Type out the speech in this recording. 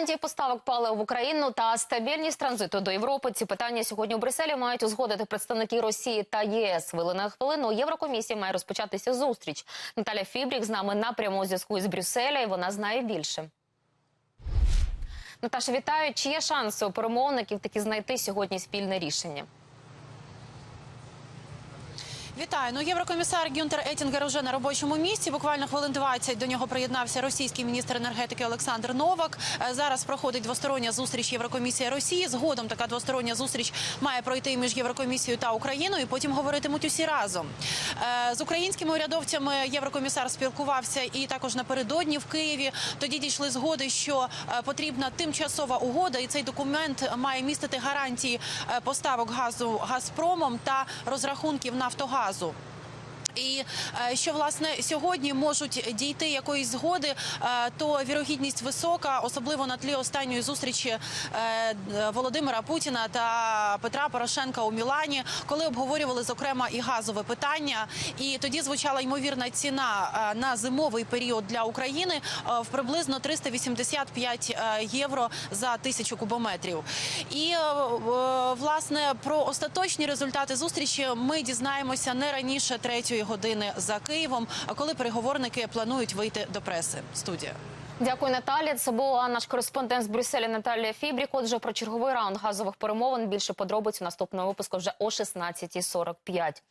гарантії поставок палива в Україну та стабільність транзиту до Європи. Ці питання сьогодні у Брюсселі мають узгодити представники Росії та ЄС. Вилина на хвилину у Єврокомісії має розпочатися зустріч. Наталя Фібрік з нами на прямому зв'язку із Брюсселя, і вона знає більше. Наташа, вітаю. Чи є шанси у перемовників таки знайти сьогодні спільне рішення? Вітаю. Ну, єврокомісар Гюнтер Етінгер уже на робочому місці. Буквально хвилин 20 до нього приєднався російський міністр енергетики Олександр Новак. Е, Зараз проходить двостороння зустріч Єврокомісія Росії. Згодом така двостороння зустріч має пройти між Єврокомісією та Україною. Потім говоритимуть усі разом. Е, З українськими урядовцями єврокомісар спілкувався і також напередодні в Києві. Тоді дійшли згоди, що е, потрібна тимчасова угода, і цей документ має містити гарантії поставок газу Газпромом та розрахунків Нафтогазу. caso І е, що власне сьогодні можуть дійти якоїсь згоди, е, то вірогідність висока, особливо на тлі останньої зустрічі е, Володимира Путіна та Петра Порошенка у Мілані, коли обговорювали зокрема і газове питання. І тоді звучала ймовірна ціна на зимовий період для України в приблизно 385 е, євро за тисячу кубометрів. І власне про остаточні результати зустрічі ми дізнаємося не раніше третьої години за Києвом, коли переговорники планують вийти до преси. Студія. Дякую, Наталі. Це була наш кореспондент з Брюсселя Наталія Фібрік. Отже, про черговий раунд газових перемовин. Більше подробиць у наступному випуску вже о 16.45.